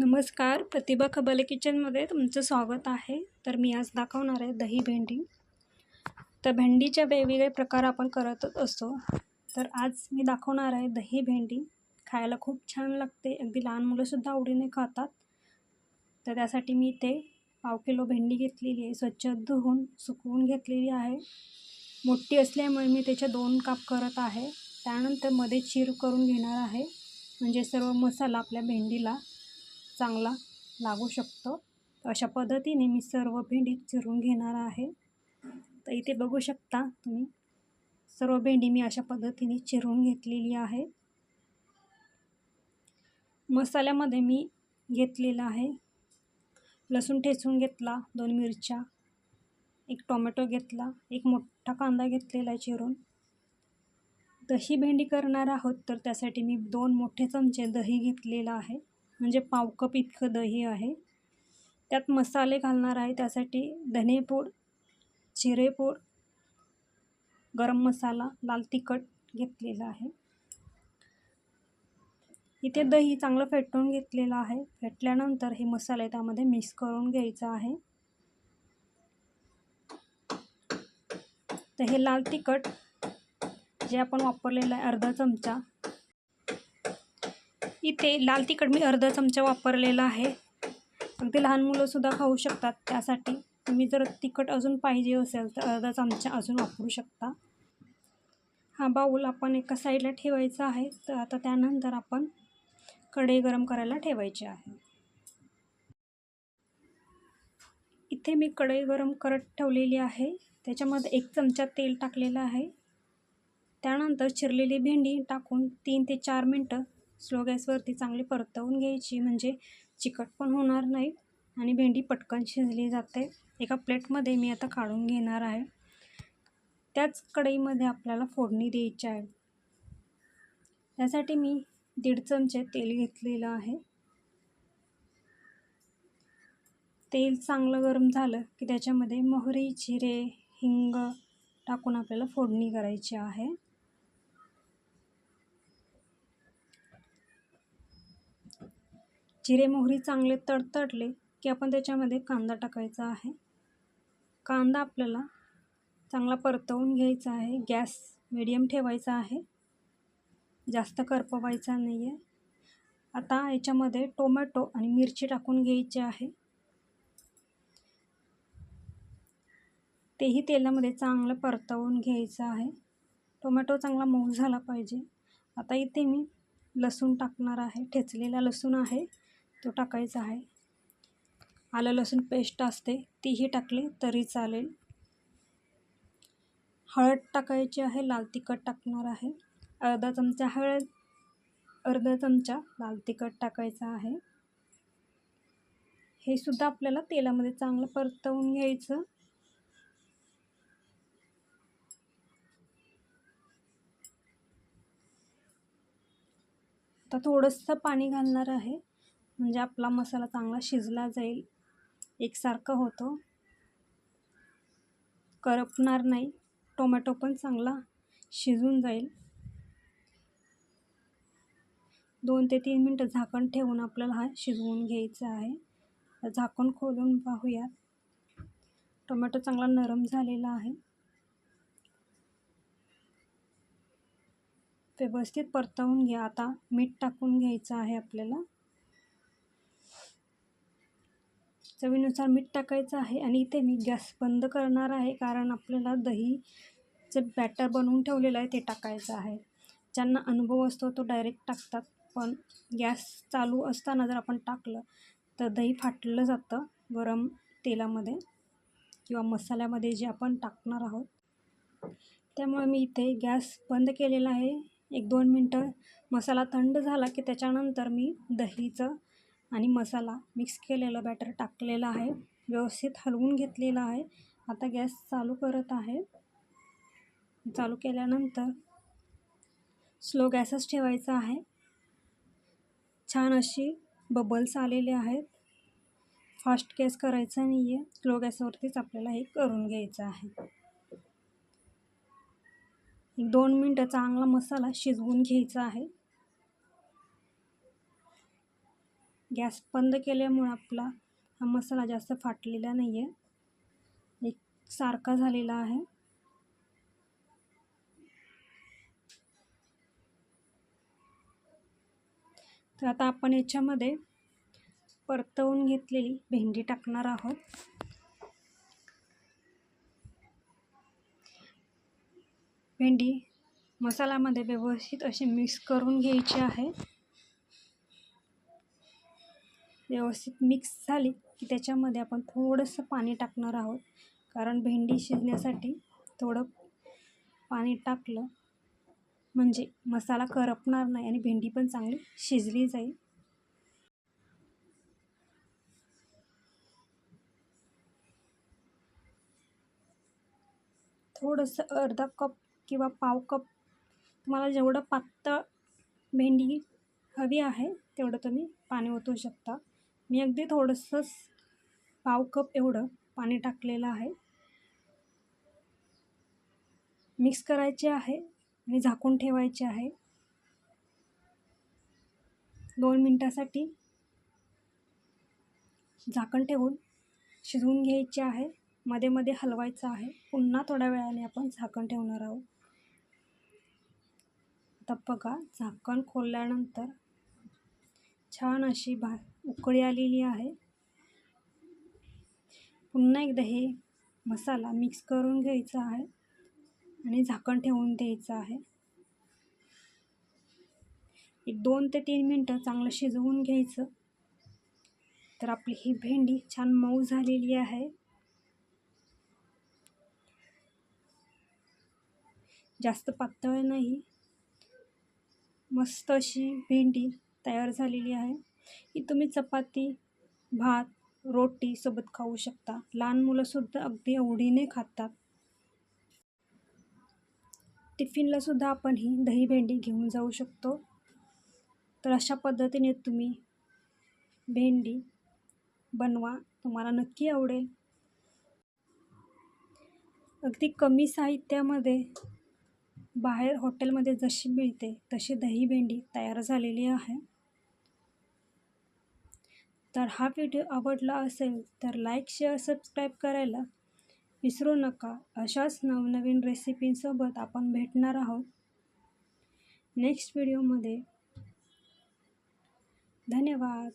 नमस्कार प्रतिभा खबाले किचनमध्ये तुमचं स्वागत आहे. तर मी आज दाखवणार आहे दही भेंडी. तर भेंडीच्या वेगवेगळे प्रकार आपण करतच असतो. तर आज मी दाखवणार आहे दही भेंडी. खायला खूप छान लागते. अगदी लहान मुलंसुद्धा आवडीने खातात. तर त्यासाठी मी ते पाव किलो भेंडी घेतलेली आहे. स्वच्छ धुवून सुकवून घेतलेली आहे. मोठी असल्यामुळे मी त्याच्या दोन काप करत आहे. त्यानंतरमध्ये चीर करून घेणार आहे. म्हणजे सर्व मसाला आपल्या भेंडीला. चांगला लागू शकतो. अशा पद्धतीने मी सर्व भेंडी चिरून घेणार आहे. तर इथे बघू शकता तुम्ही सर्व भेंडी मी अशा पद्धतीने चिरून घेतलेली आहे. मसाल्यामध्ये मी घेतलेला आहे. लसूण ठेचून घेतला दोन मिरच्या एक टोमॅटो घेतला एक मोठा कांदा घेतलेला आहे चिरून. दही भेंडी करणार आहोत तर त्यासाठी मी दोन मोठे चमचे दही घेतलेला आहे. म्हणजे पाव कप इतकं दही आहे. त्यात मसाले घालणार आहे. त्यासाठी धनेपूड जिरेपूड गरम मसाला लाल तिखट घेतलेला आहे. इथे दही चांगलं फेटून घेतलेलं आहे. फेटल्यानंतर हे मसाले त्यामध्ये मिक्स करून घ्यायचा आहे. तर हे लाल तिखट जे आपण वापरलेलं आहे अर्धा चमचा इथे लाल तिखट मी अर्धा चमचा वापरलेला आहे. अगदी लहान मुलंसुद्धा खाऊ शकतात त्यासाठी. तुम्ही जर तिखट अजून पाहिजे असेल तर अर्धा चमचा अजून वापरू शकता. हा बाऊल आपण एका साईडला ठेवायचा आहे. तर आता त्यानंतर आपण कढई गरम करायला ठेवायची आहे. इथे मी कढई गरम करत ठेवलेली आहे. त्याच्यामध्ये एक चमचा तेल टाकलेलं आहे. त्यानंतर चिरलेली भेंडी टाकून तीन ते चार मिनटं स्लो गॅसवरती चांगली परतवून घ्यायची म्हणजे चिकट पण होणार नाही आणि भेंडी पटकन शिजली जाते. एका प्लेटमध्ये मी आता काढून घेणार आहे. त्याच कढईमध्ये आपल्याला फोडणी द्यायची आहे. त्यासाठी मी दीड चमचे तेल घेतलेलं आहे. तेल चांगलं गरम झालं की त्याच्यामध्ये मोहरी जिरे हिंग टाकून आपल्याला फोडणी करायची आहे. जिरे मोहरी चांगले तडतडले की आपण त्याच्यामध्ये कांदा टाकायचा आहे. कांदा आपल्याला चांगला परतवून घ्यायचा आहे. गॅस मिडियम ठेवायचा आहे. जास्त करपवायचा नाही आहे आता याच्यामध्ये टोमॅटो आणि मिरची टाकून घ्यायची आहे. तेही तेलामध्ये चांगलं परतवून घ्यायचं आहे. टोमॅटो चांगला मऊ झाला पाहिजे. आता इथे मी लसूण टाकणार आहे. ठेचलेला लसूण आहे. तो टाकायचा आहे. आलं लसूण पेस्ट असते तीही टाकली तरी चालेल. हळद टाकायची आहे लाल तिखट टाकणार आहे. अर्धा चमचा हळद अर्धा चमचा लाल तिखट टाकायचा आहे. हे सुद्धा आपल्याला तेलामध्ये चांगलं परतवून घ्यायचं. आता थोडंसं पाणी घालणार आहे. म्हणजे आपला मसाला चांगला शिजला जाईल. एकसारखा होतो. करपणार नाही. टोमॅटो पण चांगला शिजून जाईल. दोन ते तीन मिनटं झाकण ठेवून आपल्याला हा शिजवून घ्यायचा आहे. झाकण खोलून पाहूयात टोमॅटो चांगला नरम झालेला आहे. व्यवस्थित परतवून घ्या. आता मीठ टाकून घ्यायचं आहे आपल्याला. चवीनुसार मीठ टाकायचं आहे आणि इथे मी गॅस बंद करणार आहे कारण आपल्याला दहीचं बॅटर बनवून ठेवलेलं आहे ते टाकायचं आहे. ज्यांना अनुभव असतो तो डायरेक्ट टाकतात. पण गॅस चालू असताना जर आपण टाकलं तर दही फाटलं जातं गरम तेलामध्ये किंवा मसाल्यामध्ये जे आपण टाकणार आहोत. त्यामुळे मी इथे गॅस बंद केलेला आहे. एक दोन मिनटं मसाला थंड झाला की त्याच्यानंतर मी दहीचं आणि मसाला मिक्स केलेलं बॅटर टाकलेलं आहे. व्यवस्थित हलवून घेतलेलं आहे. आता गॅस चालू करत आहे. चालू केल्यानंतर स्लो गॅसच ठेवायचा आहे. छान अशी बबल्स आलेले आहेत. फास्ट गॅस करायचा नाही आहे स्लो गॅसवरतीच आपल्याला हे करून घ्यायचं आहे. एक दोन मिनटं चांगला मसाला शिजवून घ्यायचा आहे. गॅस बंद केल्यामुळं आपला हा मसाला जास्त फाटलेला नाही आहे एक सारखा झालेला आहे. तर आता आपण याच्यामध्ये परतवून घेतलेली भेंडी टाकणार आहोत. भेंडी मसाल्यामध्ये व्यवस्थित अशी मिक्स करून घ्यायची आहे. व्यवस्थित मिक्स झाली की त्याच्यामध्ये आपण थोडंसं पाणी टाकणार आहोत. कारण भेंडी शिजण्यासाठी थोडं पाणी टाकलं म्हणजे मसाला करपणार नाही आणि भेंडी पण चांगली शिजली जाईल. थोडंसं अर्धा कप किंवा पाव कप तुम्हाला जेवढं पातळ भेंडी हवी आहे तेवढं तुम्ही पाणी ओतू शकता. मी अगदी थोडंसंच पाव कप एवढं पाणी टाकलेलं आहे. मिक्स करायचे आहे आणि झाकून ठेवायचे आहे. दोन मिनटासाठी झाकण ठेवून शिजवून घ्यायचे आहे. मध्ये मध्ये हलवायचं आहे. पुन्हा थोड्या वेळाने आपण झाकण ठेवणार आहोत. आता बघा झाकण खोलल्यानंतर छान अशी भा उकळी आलेली आहे. पुन्हा एकदा हे मसाला मिक्स करून घ्यायचा आहे आणि झाकण ठेवून द्यायचं आहे. एक दोन ते तीन मिनटं चांगलं शिजवून घ्यायचं. तर आपली ही भेंडी छान मऊ झालेली आहे. जास्त पातळ नाही. मस्त अशी भेंडी तयार झालेली आहे. ही तुम्ही चपाती भात रोटी सोबत खाऊ शकता. लहान मुलंसुद्धा अगदी आवडीने खातात. टिफिनलासुद्धा आपण ही दही भेंडी घेऊन जाऊ शकतो. तर अशा पद्धतीने तुम्ही भेंडी बनवा. तुम्हाला नक्की आवडेल. अगदी कमी साहित्यामध्ये बाहेर हॉटेलमध्ये जशी मिळते तशी दही भेंडी तयार झालेली आहे. तर हा व्हिडिओ आवडला असेल तर लाईक शेअर सबस्क्राईब करायला विसरू नका. अशाच नवनवीन रेसिपींसोबत आपण भेटणार आहोत. नेक्स्ट व्हिडिओमध्ये. धन्यवाद.